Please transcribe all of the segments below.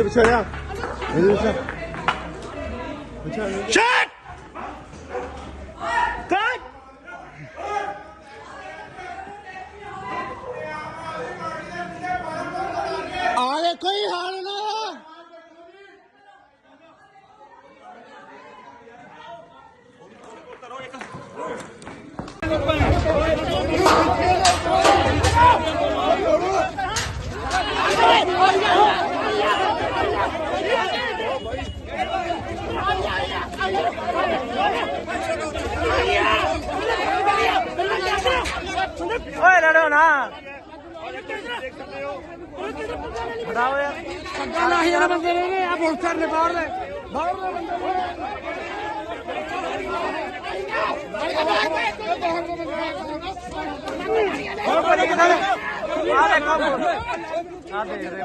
ਇਹਦੇ ਪਿੱਛੇ ਆ ਇਹਦੇ ਪਿੱਛੇ ਸ਼ਟ ਕੱਟ ਆਲੇ ਕੋਈ ਹਾਲ ਨਾ ਓਏ ਲੜੋ ਨਾ ਬਤਾਓ ਯਾਰ ਪੱਗਾਂ ਲਾਹੀ ਵਾਲੇ ਬੰਦੇ ਨੇ। ਨੇ? ਆ ਪੁਲਿਸ ਨੇ ਬਾਹਰ ਦੇ ਦੇ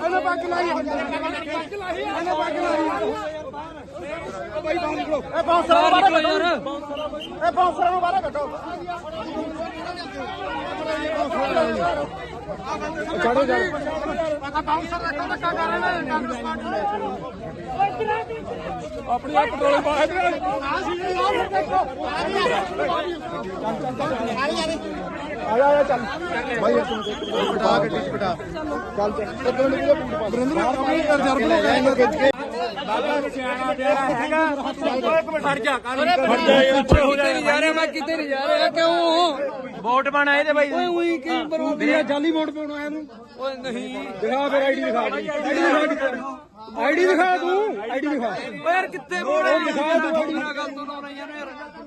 ਇਹਨੇ ਪੱਗ ਲਾਹੀ ਇਹਨੇ ਪੱਗ ਲਾਹੀ ਓ ਬਾਈ ਬਾਹਰ ਨਿਕਲੋ ਇਹ ਬਾਉਂਸਰ ਨੂੰ ਬਾਹਰ ਕੱਢੋ ਇਹ ਬਾਉਂਸਰ ਨੂੰ ਬਾਹਰ ਕੱਢੋ ਚੜੋ ਜਾ ਆ ਬਾਉਂਸਰ ਦਾ ਕੰਮ ਕਰ ਰਹੇ ਨੇ ਕਾਂਗਰਸ ਪਾਰਟੀ ਆਪਣੀ ਆ ਪੈਟਰੋਲ ਪਾ ਇਧਰ ਆ ਜਾ ਆ ਜਾ ਚੱਲ ਭਾਈ ਤੂੰ ਗੱਡੀ ਚ ਬਿਠਾ ਚੱਲ ਚੱਲ ਇੱਕ ਮਿੰਟ ਵੀਰੇ ਬੂਟ ਪਾ ਬਰਿੰਦਰ ਆਪਣੀ ਰਿਜ਼ਰਵ ਨੂੰ ਕਹਿ ਖਿੱਚ ਕੇ ਵੋਟ ਆਏ ਤੇ ਬਾਈ। ਓਏ ਉਹੀ ਕੀ ਬਰੋਬਰੀ ਜਾਲੀ ਵੋਟ ਪਾਉਣਾ ਇਹਨੂੰ ਓਏ ਨਹੀਂ। ਦਿਖਾ ਫਿਰ ਆਈਡੀ ਦਿਖਾ ਆਈਡੀ ਦਿਖਾ ਤੂੰ। ਆਈਡੀ ਦਿਖਾ। ਓਏ ਯਾਰ ਕਿੱਥੇ ਵੋਟ ਦਿਖਾ ਤੂੰ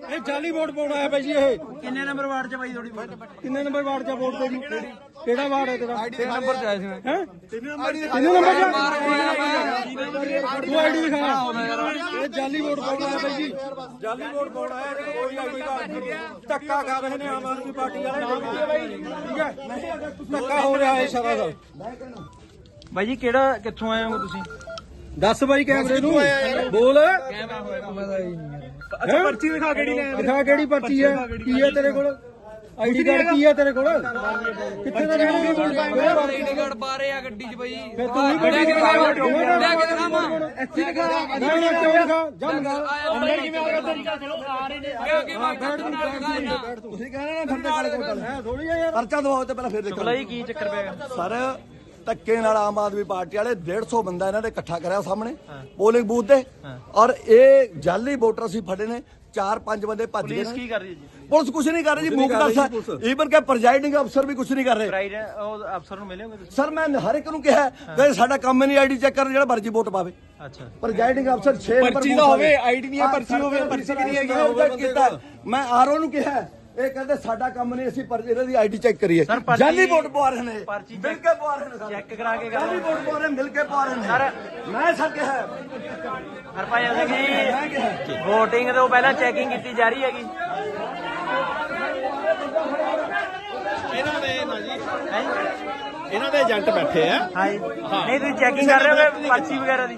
ਇਹ ਜਾਲੀ ਵੋਟ ਪਾਉਣਾ ਹੈ ਭਾਈ ਜੀ ਇਹ। ਕਿੰਨੇ ਨੰਬਰ ਵਾਰਡ ਚ ਬਾਈ ਥੋੜੀ ਕਿੰਨੇ ਨੰਬਰ ਵਾਰਡ 'ਚ ਵੋਟ ਤੇਰੀ? ਕਿਹੜਾ ਵਾਰਡ ਹੈ ਤੇਰਾ? ਤੇ ਨੰਬਰ ਚ ਆਇਆ ਸੀ ਮੈਂ। ਹੈ? ਤਿੰਨ ਨੰਬਰ ਤੂੰ ਆਈਡੀ ਦਿਖਾ। ਇਹ ਜਾਲੀ ਵੋਟ ਪਾਉਣਾ ਹੈ ਭਾਈ ਜੀ। ਜਾਲੀ ਵੋਟ ਪਾਉਣਾ ਹੈ ਤੇ ਕੋਈ ਆਈਡੀ ਦਾ ਧੱਕਾ ਖਾ ਰਹੇ ਨੇ ਆਮ ਆਦਮੀ ਪਾਰਟੀ ਵਾਲੇ। ਠੀਕ ਹੈ। ਧੱਕਾ ਹੋ ਰਿਹਾ ਹੈ ਸਾਰਾ ਦਾ ਬਾਈ ਜੀ ਕਿਹੜਾ ਕਿੱਥੋਂ ਆਏ ਹੋ ਤੁਸੀਂ? ਦੱਸ ਬਾਈ ਕੈਮਰੇ ਨੂੰ। ਬੋਲ। ਅੱਛਾ ਪਰਚੀ ਦਿਖਾ ਕਿਹੜੀ ਲੈ ਦਿਖਾ ਕਿਹੜੀ ਪਰਚੀ ਹੈ ਕੀ ਹੈ ਤੇਰੇ ਕੋਲ? ਆਈਡੀ ਕਾਰਡ ਕੀ ਹੈ ਤੇਰੇ ਕੋਲ? ਕਿੱਥੇ ਦਾ ਰਹਿਣ ਵੋਟ ਪਾਏਗਾ ਆਈਡੀ ਕਾਰਡ ਪਾ ਰਹੇ ਆ ਗੱਡੀ 'ਚ ਬਈ। ਫਿਰ ਤੂੰ ਵੀ ਗੱਡੀ ਦਿਖਾ ਵੋਟ ਲੈ ਕੇ ਦਿਖਾਵਾਂ। ਇੱਥੇ ਦਿਖਾ। ਨਾ ਨਾ ਕਿਉਂ ਦਿਖਾ। ਜਾ ਮੰਗਾ ਅੰਦਰ ਕਿਵੇਂ ਆ ਗਿਆ ਕਿ ਮੈਂ ਬੈਠ ਤੁਸੀਂ ਕਹਿਣਾ ਨਾ ਕਾਲੇ ਕੋਲ ਹੈ ਥੋੜੀ ਯਾਰ। ਪਰਚਾ ਦਵਾਓ ਤੇ ਪਹਿਲਾਂ ਫਿਰ ਦੇਖੋ ਬੁਲਾਈ ਕੀ ਚੱਕਰ ਪਿਆ ਸਰ ਧੱਕੇ ਨਾਲ ਆਮ ਆਦਮੀ ਪਾਰਟੀ ਵਾਲੇ 150 ਬੰਦਾ ਇਹਨਾਂ ਦੇ ਇਕੱਠਾ ਕਰਿਆ ਸਾਹਮਣੇ ਪੋਲਿੰਗ ਬੂਥ ਤੇ। ਔਰ ਇਹ ਜਾਲੀ ਵੋਟਰ ਅਸੀਂ ਫੜੇ ਨੇ ਚਾਰ ਪੰਜ ਬੰਦੇ ਭੱਜ ਗਏ ਪੁਲਿਸ ਨੇ। ਕੀ ਕਰ ਰਹੀ ਹੈ ਜੀ? ਪੁਲਿਸ ਕੁਝ ਨਹੀਂ ਕਰ ਰਹੀ ਜੀ ਮੂਕ ਦਰਸਾ ਈਵਨ ਕਿ ਪ੍ਰੈਜ਼ਾਈਡਿੰਗ ਅਫਸਰ ਵੀ ਕੁਝ ਨਹੀਂ ਕਰ ਰਹੇ। ਪ੍ਰਾਈਡ ਉਹ ਅਫਸਰ ਨੂੰ ਮਿਲੇ ਹੋਗੇ ਤੁਸੀਂ? ਸਰ ਮੈਂ ਹਰ ਇੱਕ ਨੂੰ ਕਿਹਾ ਕਿ ਸਾਡਾ ਕੰਮ ਨਹੀਂ ਆਈਡੀ ਚੈੱਕ ਕਰਨ ਜਿਹੜਾ ਮਰਜ਼ੀ ਵੋਟ ਪਾਵੇ। ਅੱਛਾ। ਪ੍ਰੈਜ਼ਾਈਡਿੰਗ ਅਫਸਰ 6 ਨੰਬਰ ਪਰਚੀ ਦਾ ਹੋਵੇ, ID ਨਹੀਂ ਹੈ, ਪਰਚੀ ਹੋਵੇ, ਪਰਚੀ ਨਹੀਂ ਹੈਗੀ। ਕੀਤਾ। ਮੈਂ ਆਰਓ ਨੂੰ ਕਿਹਾ ਇਹ ਕਹਿੰਦੇ ਸਾਡਾ ਕੰਮ ਨਹੀਂ ਅਸੀਂ ਪਰ ਇਹਨਾਂ ਦੀ ਆਈਡੀ ਚੈੱਕ ਕਰੀਏ। ਸਰ, ਪਰਚੀ- ਜਾਲੀ ਵੋਟ ਪਵਾ ਰਹੇ ਨੇ। ਪਰਚੀ ਮਿਲ ਕੇ ਪਵਾ ਰਹੇ ਨੇ ਸਰ। ਚੈੱਕ ਕਰਾ ਕੇ ਗੱਲ ਵੋਟ ਪਵਾ ਰਹੇ ਨੇ, ਮਿਲ ਕੇ ਪਵਾ ਰਹੇ ਨੇ। ਸਰ। ਮੈਂ ਸਰ ਕਿਹਾ। ਹਰਪਾਇਆ ਸਿੰਘ ਜੀ VOTING ਤੋਂ ਪਹਿਲਾਂ ਚੈਕਿੰਗ ਕੀਤੀ ਜਾ ਰਹੀ ਹੈਗੀ। ਇਹਨਾਂ ਦੇ ਏਜੰਟ ਬੈਠੇ ਆ। ਹਾਂ। ਜੀ ਨਹੀਂ ਤੁਸੀਂ ਚੈਕਿੰਗ ਕਰ ਰਹੇ ਹੋ ਪਰਚੀ ਵਗੈਰਾ ਦੀ?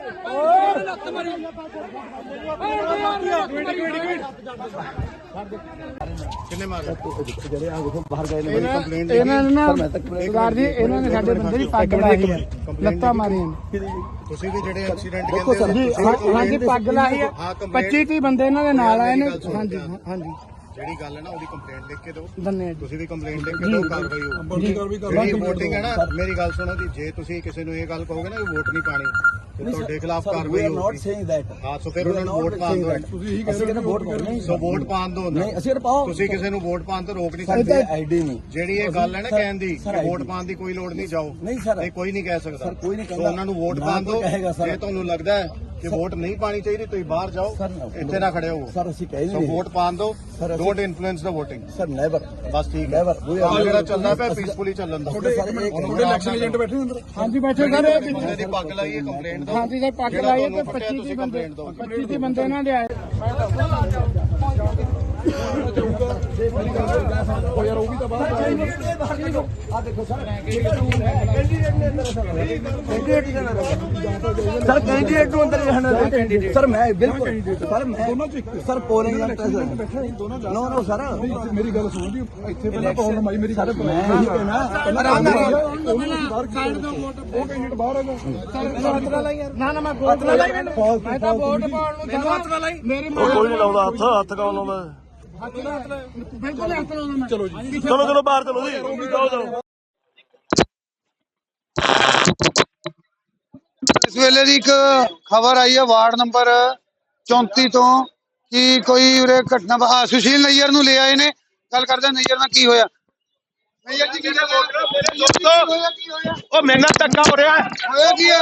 ਮਾਰੀ ਇਹਨਾਂ ਨੇ ਜੀ ਇਹਨਾਂ ਨੇ ਸਾਡੇ ਬੰਦੇ ਦੀ ਪੱਗ ਲਾਈ ਹੈ। ਲੱਤਾਂ ਮਾਰੀਆਂ। ਤੁਸੀਂ ਵੀ ਜਿਹੜੇ ਐਕਸੀਡੈਂਟ ਦੇਖੋ ਸਰ ਜੀ ਹਾਂ- ਹਾਂਜੀ ਪੱਗ ਲਾਈ ਹੈ 25 30 ਬੰਦੇ ਇਹਨਾਂ ਦੇ ਨਾਲ ਆਏ ਨੇ। ਹਾਂਜੀ ਹਾਂਜੀ। ਜਿਹੜੀ ਗੱਲ ਹੈ ਨਾ ਉਹਦੀ ਕੰਪਲੇਂਟ ਲਿਖ ਕੇ ਦਿਓ। ਜੀ। ਤੁਸੀਂ ਵੀ ਕੰਪਲੇਂਟ ਲਿਖ ਕੇ ਦਿਓ ਕਾਰਵਾਈ ਹੋਊਗੀ ਜਿਹੜੀ VOTING ਹੈ ਨਾ ਮੇਰੀ ਗੱਲ ਸੁਣੋ ਜੀ ਜੇ ਤੁਸੀਂ ਕਿਸੇ ਨੂੰ ਇਹ ਗੱਲ ਕਹੋਗੇ ਨਾ ਵੀ ਵੋਟ ਨਹੀਂ ਪਾਣੀ। ਤੇ ਤੁਹਾਡੇ ਖਿਲਾਫ we ਕਾਰਵਾਈ are not ਹੋਊਗੀ। saying that ਹਾਂ ਸੋ ਫਿਰ ਉਹਨਾਂ ਨੂੰ ਵੋਟ ਪਾਉਣ ਦਿਓ। ਅਸੀਂ ਕਹਿੰਦੇ ਵੋਟ ਪਾਓ ਨਹੀਂ। ਸੋ ਵੋਟ ਪਾਉਣ ਦਿਓ ਉਹਨਾਂ ਨਹੀਂ। ਅਸੀਂ ਪਾਓ। ਤੁਸੀਂ ਕਿਸੇ ਨੂੰ ਵੋਟ ਪਾਉਣ ਤੋਂ ਰੋਕ ਨਹੀਂ ਸਾਡੇ ਸਕਦੇ। ਆਈਡੀ ਨਹੀਂ। ਜਿਹੜੀ ਇਹ ਗੱਲ ਹੈ ਨਾ ਕਹਿਣ ਦੀ ਕਿ ਵੋਟ ID ਪਾਉਣ ਦੀ ਕੋਈ ਲੋੜ ਨਹੀਂ ਜਾਓ। ਨਹੀਂ ਸਰ। ਨਹੀਂ ਕੋਈ ਨਹੀਂ ਕਹਿ ਸਕਦਾ। ਸਰ, ਕੋਈ ਨਹੀਂ ਸੋ ਕਹਿੰਦਾ। ਉਹਨਾਂ ਨੂੰ ਵੋਟ ਨਾ ਪਾਉਣ ਕੋਈ ਦਿਓ। ਕਹੇਗਾ। ਜੇ ਤੁਹਾਨੂੰ ਲੱਗਦਾ ਹੈ ਕਿ ਵੋਟ ਨਹੀਂ ਪਾਣੀ ਚਾਹੀਦੀ ਤੁਸੀਂ ਬਾਹਰ ਜਾਓ। ਇੱਥੇ ਨਾ ਖੜੇ ਹੋ ਸਰ ਅਸੀਂ ਕਹਿ ਸੋ ਨਹੀਂ ਵੋਟ ਪਾਉਣ ਦਿਓ ਡੋਂਟ ਇਨਫਲੂਐਂਸ ਦਾ VOTING ਸਰ ਨੈਵਰ ਬਸ ਠੀਕ ਹੈ। ਨੈਵਰ ਕੰਮ ਜਿਹੜਾ ਚੱਲਦਾ ਪਿਆ ਪੀਸਫੁਲੀ ਚੱਲਣ ਦਾ ਤੁਹਾਡੇ ਇਲੈਕਸ਼ਨ ਏਜੰਟ ਬੈਠੇ ਅੰਦਰ। ਹਾਂਜੀ ਬੈਠੇ ਸਾਰੇ ਬੰਦੇ ਦੀ ਪੱਗ ਲਾਈ ਹੈ ਕੰਪਲੇਂਟ ਦਿਓ। ਹਾਂਜੀ ਸਰ ਪੱਗ ਲਾਈ ਹੈ ਤੇ ਤੁਹਾਨੂੰ ਫਟਿਆ 25 ਤੁਸੀਂ 30 ਬੰਦੇ ਕੰਪਲੇਂਟ ਦਿਓ। 25 30 ਬੰਦੇ ਇਹਨਾਂ ਦੇ ਆਏ। ਆ ਦੇਖੋ ਸਰ ਸਰ ਕੈਂਡੀਡੇਟ ਨੂੰ ਅੰਦਰ ਜਾਣਾ ਸਰ ਮੈਂ ਬਿਲਕੁਲ ਸਰ ਮੈਂ sir polling agent no no sir ਮੇਰੀ ਗੱਲ ਸੁਣ ਜੀ ਇੱਥੇ ਪਹਿਲਾਂ ਪ੍ਰੋਬਲਮ ਆਈ ਮੇਰੀ ਸਰ ਮੈਂ ਹੀ। ਕਹਿਣਾ ਸਾਈਡ ਤੋਂ ਵੋਟ ਉਹ ਕੈਂਡੀਡੇਟ ਬਾਹਰ ਸਰ। ਹੱਥ ਨਾਲ ਲਾਈ ਯਾਰ ਨਾ ਨਾ ਮੈਂ ਵੋਟ ਨਾਲ ਲਾਈ ਮੈਂ ਤਾਂ ਵੋਟ ਪਾਉਣ ਨੂੰ ਹੱਥ ਨਾਲ ਲਾਈ ਮੇਰੀ ਕੋਈ ਨਹੀਂ ਲਾਉਂਦਾ ਹੱਥ ਹੱਥ ਕੌਣ ਲਾਉਂਦਾ? ਨਾਲ ਨਾਲ ਬਿਲਕੁਲ ਹੱਥ ਲਾਉਂਦਾ ਮੈਂ ਚਲੋ ਜੀ ਚਲੋ ਚਲੋ ਬਾਹਰ ਚਲੋ ਜੀ। ਜਾਓ ਜਾਓ। ਇਸ ਵੇਲੇ ਦੀ ਇੱਕ ਖਬਰ ਆਈ ਹੈ ਵਾਰਡ ਨੰਬਰ 34 ਤੋਂ ਕਿ ਕੋਈ ਉਰੇ ਘਟਨਾ ਆ ਸੁਸ਼ੀਲ ਨਈਅਰ ਨੂੰ ਲੈ ਆਏ ਨੇ। ਗੱਲ ਕਰਦੇ ਹਾਂ ਨਈਅਰ ਨਾਲ ਕੀ ਹੋਇਆ? ਨਈਅਰ ਜੀ ਕੀ ਹੋਇਆ ਕੀ ਹੋਇਆ? ਉਹ ਮੇਰੇ ਨਾਲ ਧੱਕਾ ਹੋ ਰਿਹਾ। ਹੈ ਹੋਇਆ ਕੀ ਹੈ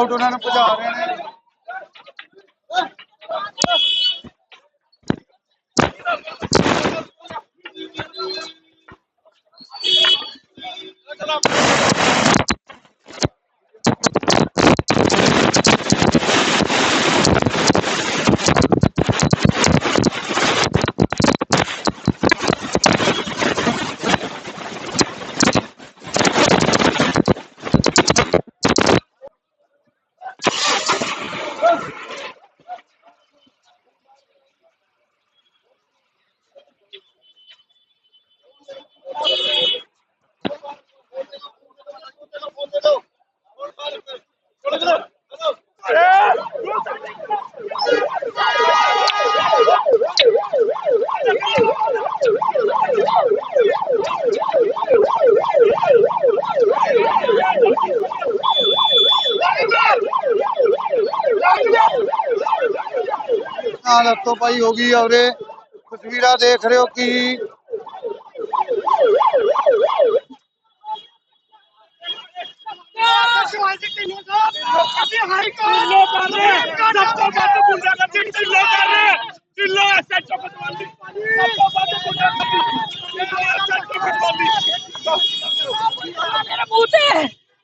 ਲੋਕ ਉਹਨਾਂ ਨੂੰ ਭਜਾ ਰਹੇ ਨਾਲ ਹੱਥੋਂ ਪਾਈ ਹੋ ਗਈ ਔਰੇ ਤਸਵੀਰਾਂ ਦੇਖ ਰਹੇ ਹੋ ਕਿ?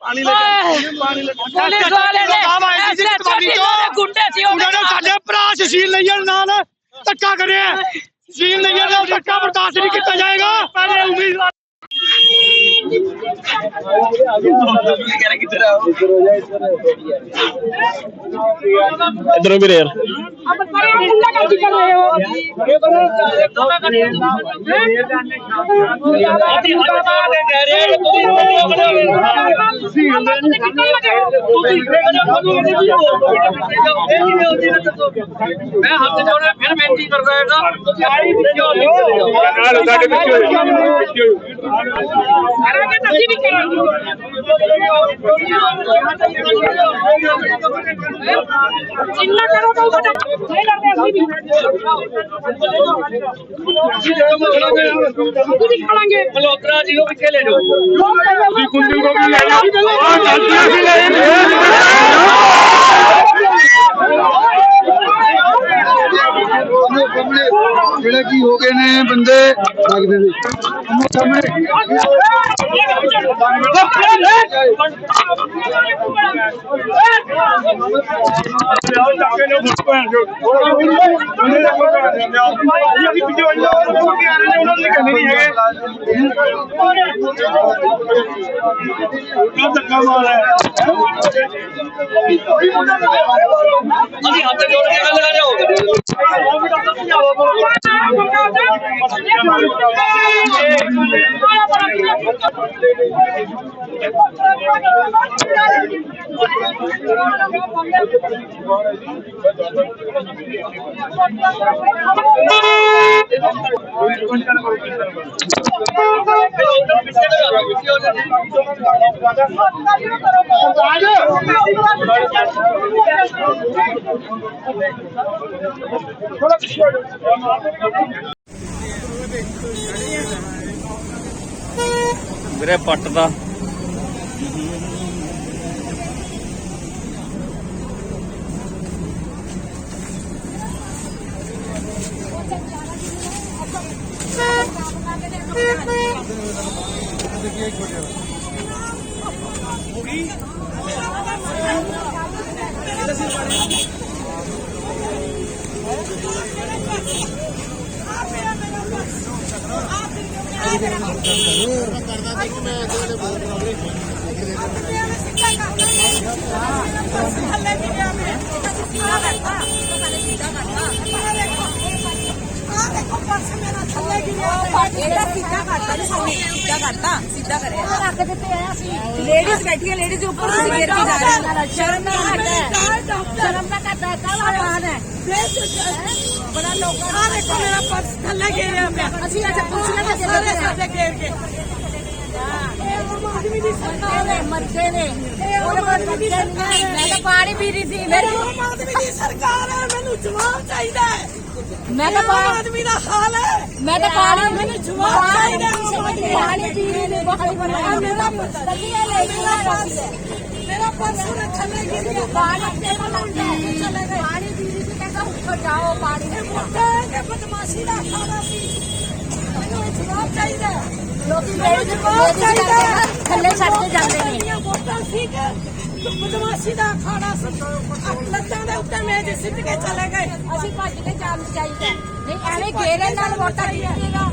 ਪਾਣੀ ਲੈ ਪਾਣੀ ਲੈ ਕੇ। ਪੁਲਿਸ ਵਾਲੇ ਨੇ ਗੁੰਡੇ ਸੀ ਉਹਨਾਂ ਨੇ ਨਾਲ। ਸਾਡੇ ਭਰਾ ਨਈਅਰ ਨਾਲ ਧੱਕਾ ਕਰਿਆ। ਸੁਸ਼ੀਲ ਨਈਅਰ ਨਾਲ ਧੱਕਾ ਬਰਦਾਸ਼ਤ ਨਹੀਂ ਕੀਤਾ ਜਾਏਗਾ ਪਹਿਲੇ ਉਮੀਦਵਾਰ ਇਧਰੋਂ ਵੀਰੇ ਯਾਰ अब सारे गुंडागर्दी कर रहे हो ਤੁਸੀਂ ਹੁੰਦੇ ਨਹੀਂ ਤੁਸੀਂ ਮੈਂ ਹੱਥ ਜੋੜੇ ਫਿਰ ਬੇਨਤੀ ਕਰਦਾ ਹਾਂ ਨਾਲ ਸਾਡੇ ਵਿੱਚ ਕਰਾਂਗੇ ਤਾਂ ਅਸੀਂ ਵੀ ਕਰਾਂਗੇ ਜਿੰਨਾ ਕਰੋ ਤਾਂ ਉਹਦਾ ਨਹੀਂ ਕਰਦੇ ਅਸੀਂ ਵੀ ਅਸੀਂ ਵੀ ਮਲੋਤਰਾ ਜੀ ਉਹ ਪਿੱਛੇ ਲੈ ਜਾਓ ਤੁਸੀਂ ਕੁੰਦੂ ਕੋ ਵੀ ਲੈ ਜਾਓ ਆਹ ਗਲਤੀ ਅਸੀਂ ਲੈ ਉਹਨੂੰ ਜਿਹੜੇ ਕੀ ਹੋ ਗਏ ਨੇ ਬੰਦੇ। ਲੱਗਦੇ ਨੇ ਉਹਨੂੰ ਸਾਹਮਣੇ ਲਿਆਓ ਜਾ ਕੇ ਲੋ ਭੈਣ ਜੋ ਉਹਨੇ ਦਾ ਕੋਈ ਭੈਣ ਨਹੀਂ ਲਿਆਓ ਅਸੀਂ ਪਿੱਛੇ ਵੱਲ ਜਾਓ ਉਹ ਕੀ ਆ ਰਹੇ ਨੇ ਉਹਨਾਂ ਦੇ ਕੰਨੇ ਨਹੀਂ ਹੈਗੇ ਉਹ ਧੱਕਾ ਮਾਰ ਹੈ। ਅਸੀਂ ਹੱਥ ਜੋੜ ਕੇ ਗੱਲ ਕਰ ਰਹੇ ਹੋ ਵੀਰੇ ਪੱਟ ਦਾ। ਗਿਰ ਕੇ ਜਾ ਰਹੇ ਹਾਂ ਸ਼ਰਮ ਨਾ ਕਰਦਾ ਸ਼ਰਮ ਨਾ ਕਰਦਾ ਕਾਹਦਾ ਹਾਲ ਹੈ ਬੜਾ ਲੋਕਾਂ ਆ ਦੇਖੋ ਮੇਰਾ ਪਰਸ ਥੱਲੇ ਗਿਰਿਆ ਪਿਆ ਅਸੀਂ ਅੱਜ ਪੁੱਛਣਾ ਤਾਂ ਸਾਰੇ ਸਾਡੇ ਗਿਰ ਕੇ ਆਦਮੀ ਦੀ ਸਰਕਾਰ ਨੇ ਮਰਦੇ ਨੇ ਉਹ ਆਦਮੀ ਦੀ ਸਰਕਾਰ ਮੈਂ ਤਾਂ ਪਾਣੀ ਪੀ ਰਹੀ ਸੀ ਮੇਰੀ ਆਦਮੀ ਦੀ ਸਰਕਾਰ ਹੈ ਮੈਨੂੰ ਜਵਾਬ ਚਾਹੀਦਾ ਹੈ ਮੈਂ ਤਾਂ ਆਦਮੀ ਦਾ ਹਾਲ ਹੈ ਮੈਂ ਤਾਂ ਪਾਣੀ ਮੈਨੂੰ ਜਵਾਬ ਚਾਹੀਦਾ ਹੈ ਪਾਣੀ ਪੀ ਰਹੀ ਨੇ ਪਾਣੀ ਬਣਾਇਆ ਮੇਰਾ ਤਲੀਆ ਲੈ ਮੇਰਾ ਮੇਰਾ ਪਰਸ ਉਹਨੇ ਥੱਲੇ ਗਿਰ ਗਿਆ ਪਾਣੀ ਤੇ ਚਲੇ ਗਏ ਪਾਣੀ ਪੀ ਰਹੀ ਸੀ ਕਹਿੰਦਾ ਉੱਪਰ ਜਾਓ ਪਾਣੀ ਦੇ ਮੁੱਦੇ ਕੇ ਬਦਮਾਸ਼ੀ ਦਾ ਖਾਣਾ ਸੀ ਮੈਨੂੰ ਜਵਾਬ ਚਾਹੀਦਾ ਹੈ। ਲੋਕੀ ਮੇਰੇ ਜਵਾਬ ਚਾਹੀਦਾ ਹੈ। ਥੱਲੇ ਛੱਡ ਕੇ ਜਾਂਦੇ ਨੇ ਵੋਟਾਂ ਸੀ ਕਿ ਬਦਮਾਸ਼ੀ ਦਾ ਖਾਣਾ ਸੀ। ਲੱਤਾਂ ਦੇ ਉੱਤੇ ਮੇਜ ਸਿੱਟ ਕੇ ਚਲੇ ਗਏ ਅਸੀਂ ਭੱਜ ਕੇ ਜਾਣ ਚਾਹੀਦਾ ਨਹੀਂ ਐਵੇਂ ਘੇਰੇ ਨਾਲ ਵੋਟਾਂ ਜਿੱਤੇਗਾ